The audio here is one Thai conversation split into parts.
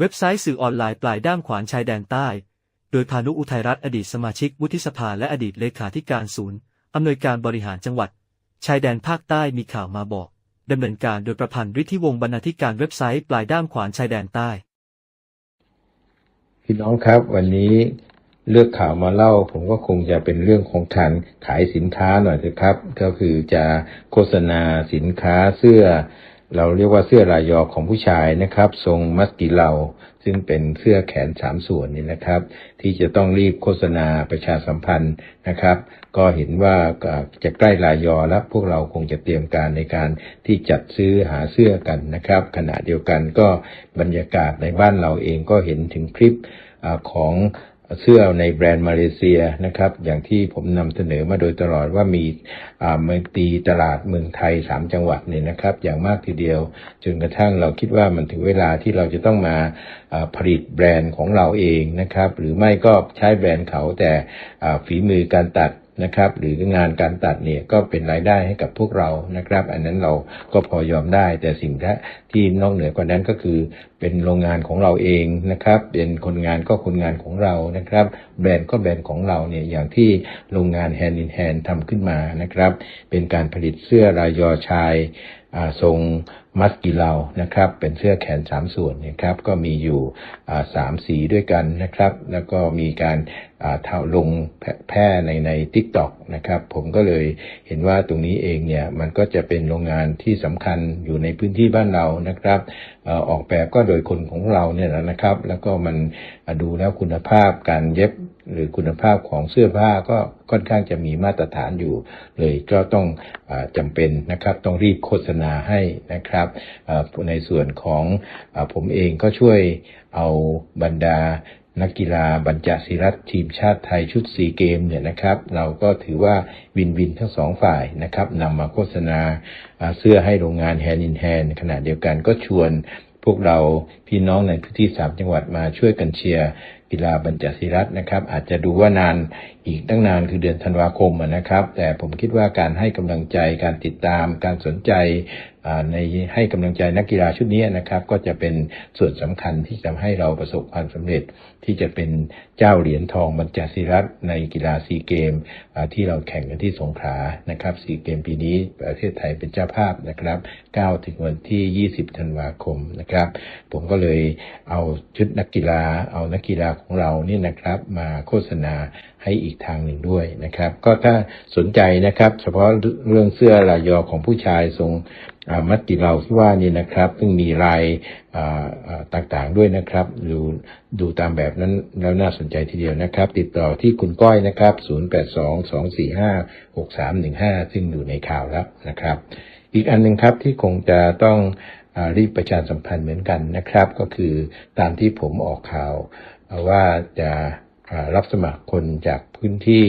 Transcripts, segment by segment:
เว็บไซต์สื่อออนไลน์ปลายด้ามขวานชายแดนใต้ โดยพานุอุทัยรัตน์อดีตสมาชิกวุฒิสภาและอดีตเลขาธิการศูนย์อำนวยการบริหารจังหวัด ชายแดนภาคใต้มีข่าวมาบอกดำเนินการโดยประพันธ์ฤทธิวงศ์บรรณาธิการเว็บไซต์ปลายด้ามขวานชายแดนใต้ พี่น้องครับ วันนี้เลือกข่าวมาเล่า ผมก็คงจะเป็นเรื่องของการขายสินค้าหน่อยนะครับ ก็คือจะโฆษณาสินค้าเสื้อ เราเรียกว่าเสื้อลายยอของผู้ชายนะครับ ทรงมัสกิเลาซึ่งเป็นเสื้อแขนสามส่วนนี่นะครับ ที่จะต้องรีบโฆษณาประชาสัมพันธ์นะครับ ก็เห็นว่าจะใกล้ลายยอแล้วพวกเราคงจะเตรียมการในการที่จัดซื้อหาเสื้อกันนะครับ ขณะเดียวกันก็บรรยากาศในบ้านเราเองก็เห็นถึงคลิปอของ เสื้อในแบรนด์มาเลเซียนะครับ อย่างที่ผมนำเสนอมาโดยตลอดว่ามีเมืองตีตลาดเมืองไทยสามจังหวัดเนี่ยนะครับ อย่างมากทีเดียว จนกระทั่งเราคิดว่ามันถึงเวลาที่เราจะต้องมาผลิตแบรนด์ของเราเองนะครับ หรือไม่ก็ใช้แบรนด์เขาแต่ฝีมือการตัด นะครับ หรืองานการตัดเนี่ยก็เป็นรายได้ให้กับพวกเรานะครับ อันนั้นเราก็พอยอมได้ แต่สิ่งที่นอกเหนือกว่านั้นก็คือ เป็นโรงงานของเราเองนะครับ เป็นคนงานก็คนงานของเรานะครับ แบรนด์ก็แบรนด์ของเราเนี่ยอย่างที่โรงงานแฮนด์อินแฮนด์ทำขึ้นมานะครับ เป็นการผลิตเสื้อรายยอชายทรงมัสกิเลานะครับ เป็นเสื้อแขนสามส่วนนะครับ ก็มีอยู่สามสีด้วยกันนะครับ แล้วก็มีการเท่าลงแพร่ในในทิกตอกนะครับ ผมก็เลยเห็นว่าตรงนี้เองเนี่ย มันก็จะเป็นโรงงานที่สำคัญอยู่ในพื้นที่บ้านเรานะครับออกแบบก็โดยคนของเราเนี่ยนะครับ แล้วก็มันดูแล้วคุณภาพการเย็บ หรือคุณภาพของเสื้อผ้าก็ค่อนข้างจะมีมาตรฐานอยู่ เลยก็ต้องอจำเป็นนะครับต้องรีบโฆษณาให้นะครับในส่วนของอผมเองก็ช่วยเอาบรรดานักกีฬาบรรจศิรัตทีมชาติไทยชุดซีเกมเนี่ยนะครับ เราก็ถือว่าวินวินทั้งสองฝ่ายนะครับนำมาโฆษณาเสื้อให้โรงงานแฮนด์อินแฮนขณะเดียวกันก็ชวนพวกเราพี่น้องในพื้นที่สามจังหวัดมาช่วยกันเชียร์กีฬาบัญจศิรัตนะครับ อาจจะดูว่านานอีกตั้งนานคือเดือนธันวาคมนะครับ แต่ผมคิดว่าการให้กำลังใจการติดตามการสนใจ ในให้กำลังใจนักกีฬาชุดนี้นะครับ ก็จะเป็นส่วนสำคัญที่จะให้เราประสบความสำเร็จที่จะเป็นเจ้าเหรียญทองบรรจศิรัตในกีฬาซีเกมที่เราแข่งกันที่สงขลานะครับซีเกมปีนี้ประเทศไทยเป็นเจ้าภาพนะครับ9ถึงวันที่ 20ธันวาคมนะครับ ผมก็เลยเอาชุดนักกีฬา เอานักกีฬาของเรานี่นะครับ มาโฆษณาให้อีกทางหนึ่งด้วยนะครับ ก็ถ้าสนใจนะครับ เฉพาะเรื่องเสื้อลายยอของผู้ชายทรงมัดติเราที่ว่านี่นะครับ ซึ่งมีลายต่างๆด้วยนะครับ ดูดูตามแบบนั้นแล้วน่าสนใจทีเดียวนะครับ ติดต่อที่คุณก้อยนะครับ 0822456315 ซึ่งอยู่ในข่าวแล้วนะครับ อีกอันหนึ่งครับที่คงจะต้องรีบประชาสัมพันธ์เหมือนกันนะครับ ก็คือตามที่ผมออกข่าวว่าจะ รับสมัครคนจากพื้นที่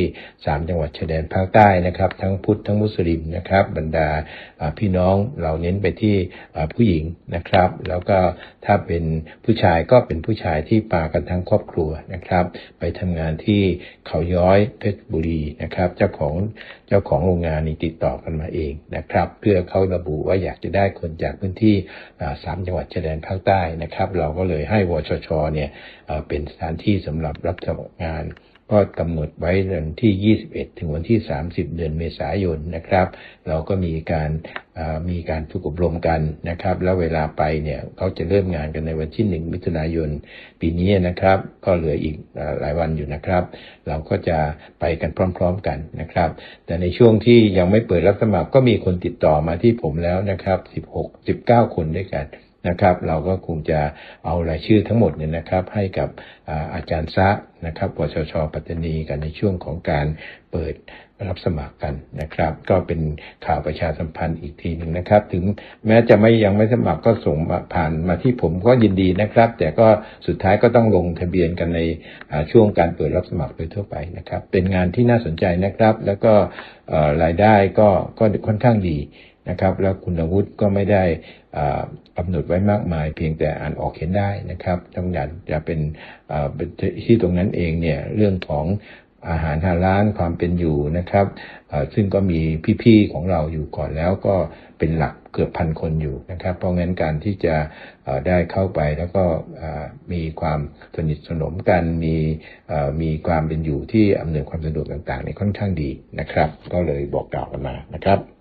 สามจังหวัดชายแดนภาคใต้นะครับ ทั้งพุทธทั้งมุสลิมนะครับ บรรดาพี่น้องเราเน้นไปที่ผู้หญิงนะครับ แล้วก็ถ้าเป็นผู้ชายก็เป็นผู้ชายที่ปากันทั้งครอบครัวนะครับ ไปทำงานที่เขาย้อยเพชรบุรีนะครับ เจ้าของ เจ้าของโรงงานนี่ติดต่อกันมาเองนะครับ เพื่อเขาระบุว่าอยากจะได้คนจากพื้นที่สามจังหวัดชายแดนภาคใต้นะครับ เราก็เลยให้วชชเนี่ยเป็นสถานที่สำหรับรับสมัครงาน ก็กำหนดไว้วันที่ 21 ถึงวันที่ 30 เดือนเมษายนนะครับ เราก็มีการมีการฝึกอบรมกันนะครับ แล้วเวลาไปเนี่ยเขาจะเริ่มงานกันในวันที่ 1 มิถุนายน ปีนี้นะครับ ก็เหลืออีกหลายวันอยู่นะครับ เราก็จะไปกันพร้อม ๆกันนะครับ แต่ในช่วงที่ยังไม่เปิดรับสมัครก็มีคนติดต่อมาที่ผมแล้วนะครับ 16 19 คนด้วยกัน นะครับ เราก็คงจะเอารายชื่อทั้งหมดเนี่ยนะครับ ให้กับอาจารย์ซะนะครับวชชปัตตานีกันในช่วงของการเปิดรับสมัครกันนะครับ ก็เป็นข่าวประชาสัมพันธ์อีกทีหนึ่งนะครับ ถึงแม้จะไม่ยังไม่สมัครก็ส่งผ่านมาที่ผมก็ยินดีนะครับ แต่ก็สุดท้ายก็ต้องลงทะเบียนกันในช่วงการเปิดรับสมัครโดยทั่วไปนะครับ เป็นงานที่น่าสนใจนะครับ แล้วก็รายได้ก็ก็ค่อนข้างดี นะครับ แล้วคุณวุฒิก็ไม่ได้กำหนดไว้มากมาย เพียงแต่อ่านออกเขียนได้นะครับต้องอยากจะเป็นที่ตรงนั้นเองเนี่ยเรื่องของอาหารฮาลาลความเป็นอยู่นะครับ ซึ่งก็มีพี่ๆของเราอยู่ก่อนแล้วก็เป็นหลักเกือบพันคนอยู่นะครับ เพราะงั้นการที่จะได้เข้าไปแล้วก็มีความสนิทสนมกันมีมีความเป็นอยู่ที่อำนวยความสะดวกต่างๆเนี่ยค่อนข้างดีนะครับ ก็เลยบอกกล่าวกันมานะครับ